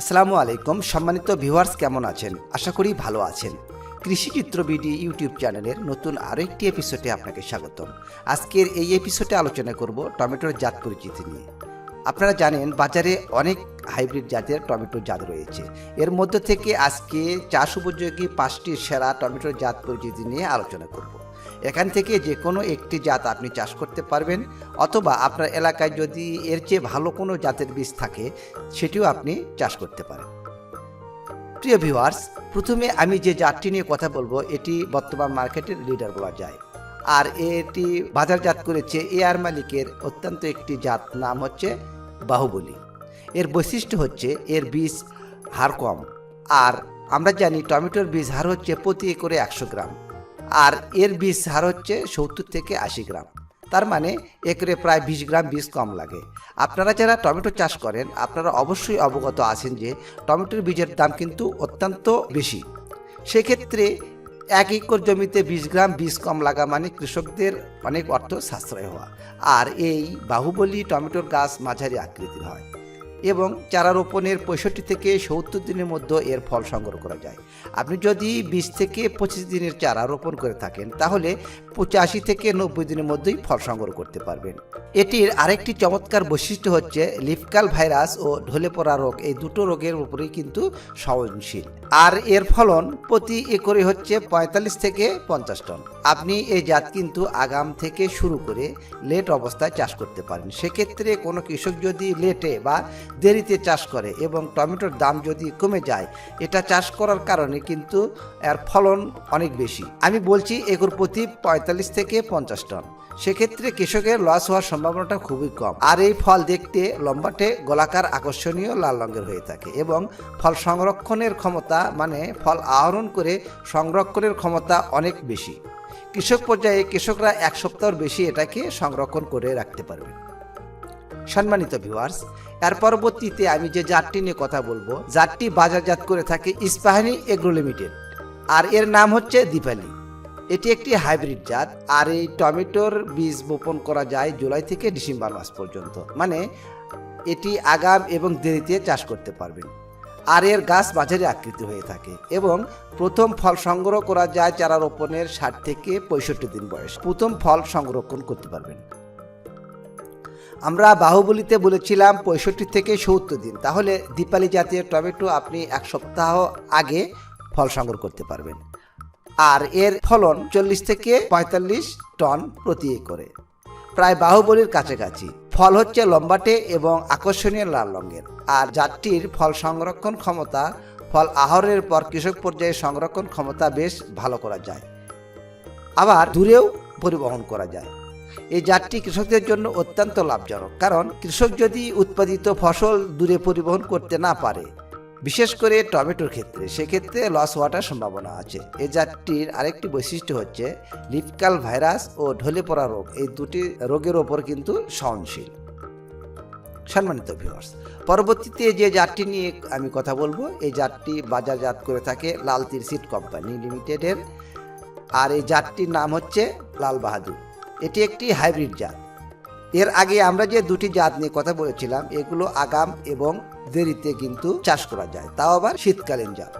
আসসালামু আলাইকুম, সম্মানিত ভিউয়ার্স কেমন আছেন? আশা করি ভালো আছেন। কৃষিচিত্র বিডি ইউটিউব চ্যানেলের নতুন আরও একটি এপিসোডে আপনাকে স্বাগতম। আজকের এই এপিসোডে আলোচনা করব টমেটোর জাত পরিচিতি নিয়ে। আপনারা জানেন, বাজারে অনেক হাইব্রিড জাতের টমেটো জাত রয়েছে। এর মধ্যে থেকে আজকে চাষ উপযোগী পাঁচটি সেরা টমেটোর জাত পরিচিতি নিয়ে আলোচনা করব। এখান থেকে যে কোনো একটি জাত আপনি চাষ করতে পারবেন, অথবা আপনার এলাকায় যদি এর চেয়ে ভালো কোনো জাতের বীজ থাকে, সেটিও আপনি চাষ করতে পারেন। প্রিয় ভিউয়ার্স, প্রথমে আমি যে জাতটি নিয়ে কথা বলব, এটি বর্তমান মার্কেটের লিডার বলা যায়। আর এটি বাজারজাত করেছে এ আর মালিকের অত্যন্ত একটি জাত নাম হচ্ছে বাহুবলী। এর বৈশিষ্ট্য হচ্ছে এর বীজ হার কম। আর আমরা জানি টমেটোর বীজ হার হচ্ছে প্রতি একরে একশো গ্রাম। আর এর বীজ সার হচ্ছে সত্তর থেকে আশি গ্রাম। তার মানে একরে প্রায় বিশ গ্রাম বীজ কম লাগে। আপনারা যারা টমেটো চাষ করেন, আপনারা অবশ্যই অবগত আছেন যে টমেটোর বীজের দাম কিন্তু অত্যন্ত বেশি। সেক্ষেত্রে এক একর জমিতে বিশ গ্রাম বীজ কম লাগা মানে কৃষকদের অনেক অর্থ সাশ্রয় হওয়া। আর এই বাহুবলী টমেটোর গাছ মাঝারি আকৃতির হয়। এবং চারা রোপণের পঁয়ষট্টি থেকে সত্তর দিনের মধ্যে এর ফল সংগ্রহ করা যায়। আপনি যদি বিশ থেকে পঁচিশ দিনের চারা রোপণ করে থাকেন, তাহলে পঁচাশি থেকে নব্বই দিনের মধ্যেই ফল সংগ্রহ করতে পারবেন। এটির আরেকটি চমৎকার বৈশিষ্ট্য হচ্ছে লিফকাল ভাইরাস ও ঢলে পড়া রোগ। এই দুটো রোগের উপরেই কিন্তু সহনশীল। আর এর ফলন প্রতি একরে হচ্ছে পঁয়তাল্লিশ থেকে পঞ্চাশ টন। আপনি এই জাত কিন্তু আগাম থেকে শুরু করে লেট অবস্থায় চাষ করতে পারেন। সেক্ষেত্রে কোনো কৃষক যদি লেটে বা দেরিতে চাষ করে এবং টমেটোর দাম যদি কমে যায়, এটা চাষ করার কারণে কিন্তু এর ফলন অনেক বেশি। আমি বলছি একর প্রতি পঁয়তাল্লিশ থেকে পঞ্চাশ টন। সেক্ষেত্রে কৃষকের লস হওয়ার সম্ভাবনাটা খুবই কম। আর এই ফল দেখতে লম্বাটে, গোলাকার, আকর্ষণীয়, লাল রঙের হয়ে থাকে এবং ফল সংরক্ষণের ক্ষমতা মানে ফল আহরণ করে সংরক্ষণের ক্ষমতা অনেক বেশি। কৃষক পর্যায়ে কৃষকরা এক সপ্তাহর বেশি এটাকে সংরক্ষণ করে রাখতে পারবে। সম্মানিত ভিউয়ার্স এর পরবর্তীতে আমি যে জাতটি নিয়ে কথা বলব, জাতটি বাজারজাত করে থাকে ইস্পাহানি এগ্রো লিমিটেড, আর এর নাম হচ্ছে দীপালি। এটি একটি হাইব্রিড জাত, আর এই টমেটোর বীজ বপন করা যায় জুলাই থেকে ডিসেম্বর মাস পর্যন্ত। মানে এটি আগাম এবং দেরিতে চাষ করতে পারবেন। আর এর গাছ বাজারে আকৃতি হয়ে থাকে এবং প্রথম ফল সংগ্রহ করা যায় চারা রোপণের ষাট থেকে পঁয়ষট্টি দিন বয়স। প্রথম ফল সংরক্ষণ করতে পারবেন। আমরা বাহুবলিতে বলেছিলাম পঁয়ষট্টি থেকে সত্তর দিন। তাহলে দীপালি জাতীয় টমেটো আপনি এক সপ্তাহ আগে ফল সংগ্রহ করতে পারবেন। আর এর ফলন চল্লিশ থেকে পঁয়তাল্লিশ টন প্রতি একরে। প্রায় বাহুবলির কাছাকাছি। ফল হচ্ছে লম্বাটে এবং আকর্ষণীয় লাল রঙের। আর জাতটির ফল সংরক্ষণ ক্ষমতা, ফল আহরণের পর কৃষক পর্যায়ে সংরক্ষণ ক্ষমতা বেশ ভালো করা যায়। আবার দূরেও পরিবহন করা যায়। এই জাতটি কৃষকদের জন্য অত্যন্ত লাভজনক। কারণ কৃষক যদি উৎপাদিত ফসল দূরে পরিবহন করতে না পারে, বিশেষ করে টমেটোর ক্ষেত্রে, সেক্ষেত্রে লস হওয়াটার সম্ভাবনা আছে। এই জাতটির আরেকটি বৈশিষ্ট্য হচ্ছে লিপকাল ভাইরাস ও ঢলে পড়া রোগ। এই দুটি রোগের ওপর কিন্তু সহনশীল। সম্মানিত ভিউয়ার্স পরবর্তীতে যে জাতটি নিয়ে আমি কথা বলব, এই জাতটি বাজারজাত করে থাকে লাল তিরসিট কোম্পানি লিমিটেডের। আর এই জাতটির নাম হচ্ছে লাল বাহাদুর। এটি একটি হাইব্রিড জাত। এর আগে আমরা যে দুটি জাত নিয়ে কথা বলেছিলাম, এগুলো আগাম এবং দেরিতে কিন্তু চাষ করা যায়। তাও আবার শীতকালীন জাত।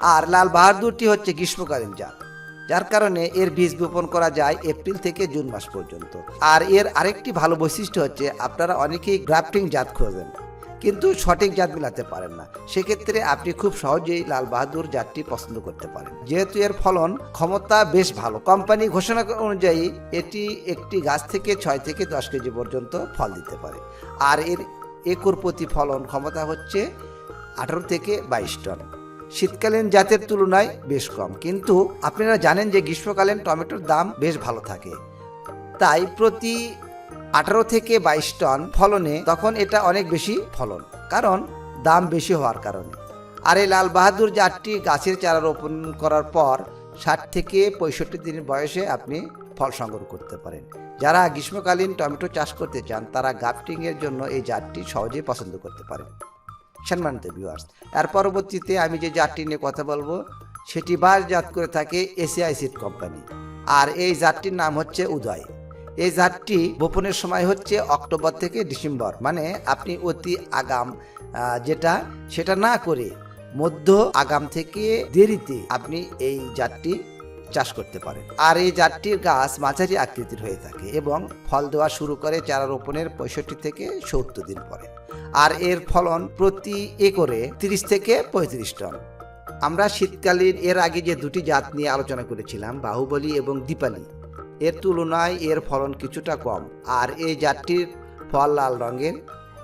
আর লাল বাহাদুরটি হচ্ছে গ্রীষ্মকালীন জাত। যার কারণে এর বীজ বপন করা যায় এপ্রিল থেকে জুন মাস পর্যন্ত। আর এর আরেকটি ভালো বৈশিষ্ট্য হচ্ছে, আপনারা অনেকেই গ্রাফটিং জাত খোঁজেন। কিন্তু সঠিক জাত মিলাতে পারেন না। সেক্ষেত্রে আপনি খুব সহজেই লাল বাহাদুর জাতটি পছন্দ করতে পারেন। যেহেতু এর ফলন ক্ষমতা বেশ ভালো। কোম্পানি ঘোষণা অনুযায়ী এটি একটি গাছ থেকে ছয় থেকে দশ কেজি পর্যন্ত ফল দিতে পারে। আর এর একর প্রতি ফলন ক্ষমতা হচ্ছে আঠারো থেকে বাইশ টন। শীতকালীন জাতের তুলনায় বেশ কম। কিন্তু আপনারা জানেন যে গ্রীষ্মকালীন টমেটোর দাম বেশ ভালো থাকে। তাই প্রতি আঠারো থেকে বাইশ টন ফলনে তখন এটা অনেক বেশি ফলন, কারণ দাম বেশি হওয়ার কারণে। আর এই লাল বাহাদুর জাতটি গাছের চারা রোপণ করার পর ষাট থেকে পঁয়ষট্টি দিনের বয়সে আপনি ফল সংগ্রহ করতে পারেন। যারা গ্রীষ্মকালীন টমেটো চাষ করতে চান, তারা গাফটিংয়ের জন্য এই জাতটি সহজেই পছন্দ করতে পারেন। সম্মানিত ভিউয়ার্স এর পরবর্তীতে আমি যে জাতটি নিয়ে কথা বলব, সেটি বাস জাত করে থাকে এসিআই সিড কোম্পানি। আর এই জাতটির নাম হচ্ছে উদয়। এই জাতটি বপনের সময় হচ্ছে অক্টোবর থেকে ডিসেম্বর। মানে আপনি অতি আগাম যেটা সেটা না করে মধ্য আগাম থেকে দেরিতে আপনি এই জাতটি চাষ করতে পারেন। আর এই জাতটির গাছ মাঝারি আকৃতির হয়ে থাকে এবং ফল দেওয়া শুরু করে চারা রোপণের পঁয়ষট্টি থেকে সত্তর দিন পরে। আর এর ফলন প্রতি একরে তিরিশ থেকে পঁয়ত্রিশ টন। আমরা শীতকালীন এর আগে যে দুটি জাত নিয়ে আলোচনা করেছিলাম, বাহুবলী এবং দীপালি। এর তুলনায় এর ফলন কিছুটা কম। আর এই জাতটির ফল লাল রঙের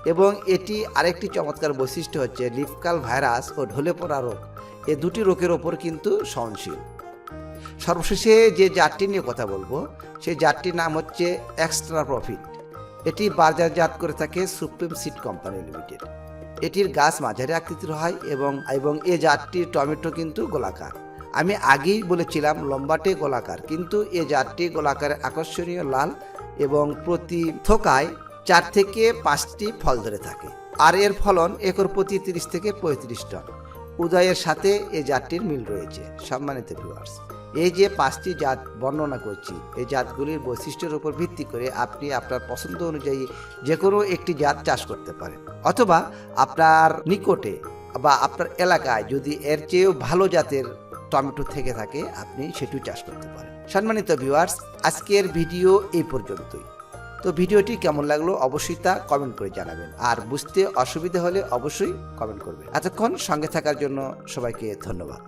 এবং এটি আরেকটি চমৎকার বৈশিষ্ট্য হচ্ছে লিফকাল ভাইরাস ও ঢলে পড়া রোগ। এ দুটি রোগের ওপর কিন্তু সহনশীল। সর্বশেষে যে জাতটি নিয়ে কথা বলব, সেই জাতটির নাম হচ্ছে এক্সট্রা প্রফিট। এটি বাজারজাত করে থাকে সুপ্রিম সিড কোম্পানি লিমিটেড। এটির গাছ মাঝারি আকৃতির হয় এবং এবং এ জাতটির টমেটো কিন্তু গোলাকার। আমি আগেই বলেছিলাম, লম্বাটে গোলাকার। কিন্তু এ জাতটি গোলাকারের আকর্ষণীয় লাল এবং প্রতি থোকায় চার থেকে পাঁচটি ফল ধরে থাকে। আর এর ফলন একর প্রতি তিরিশ থেকে পঁয়ত্রিশ টন। উদয়ের সাথে এ জাতটির মিল রয়েছে, সম্মানিত ভিউয়ার্স এই যে পাঁচটি জাত বর্ণনা করছি, এই জাতগুলির বৈশিষ্ট্যের উপর ভিত্তি করে আপনি আপনার পছন্দ অনুযায়ী যে কোনো একটি জাত চাষ করতে পারেন। অথবা আপনার নিকটে বা আপনার এলাকায় যদি এর চেয়েও ভালো জাতের টমেটো থেকে থাকে, আপনি সেটিও চাষ করতে পারেন। সম্মানিত ভিউয়ার্স আজকের ভিডিও এই পর্যন্তই। তো ভিডিওটি কেমন লাগল অবশ্যই তা কমেন্ট করে জানাবেন। আর বুঝতে অসুবিধা হলে অবশ্যই কমেন্ট করবেন। এতক্ষণ সঙ্গে থাকার জন্য সবাইকে ধন্যবাদ।